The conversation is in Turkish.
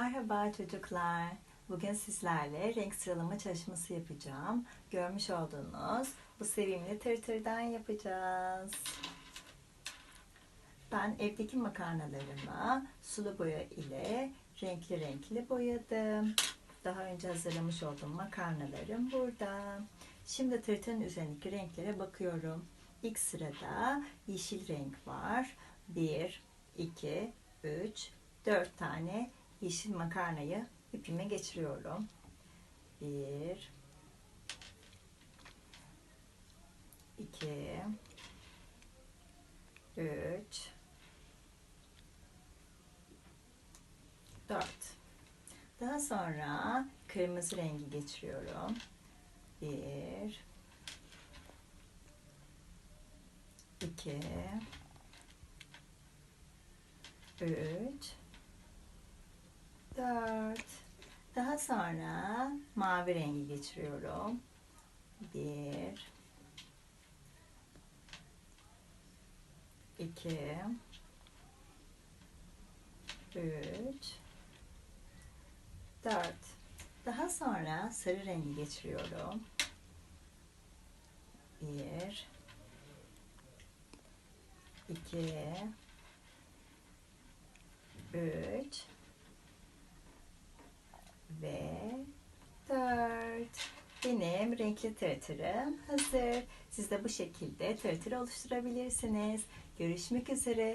Merhaba çocuklar. Bugün sizlerle renk sıralama çalışması yapacağım. Görmüş olduğunuz bu sevimli tırtırdan yapacağız. Ben evdeki makarnalarımı sulu boya ile renkli renkli boyadım. Daha önce hazırlamış olduğum makarnalarım burada. Şimdi tırtırın üzerindeki renklere bakıyorum. İlk sırada yeşil renk var. 1, 2, 3, 4 tane yeşil makarnayı ipime geçiriyorum. 1 2 3 4 Daha sonra kırmızı rengi geçiriyorum. 1 2 3 4 Daha sonra mavi rengi geçiriyorum. 1 2 3 4 Daha sonra sarı rengi geçiriyorum. 1 2 3 ve 4 benim renkli tırtırım hazır. Siz de bu şekilde tırtır oluşturabilirsiniz. Görüşmek üzere.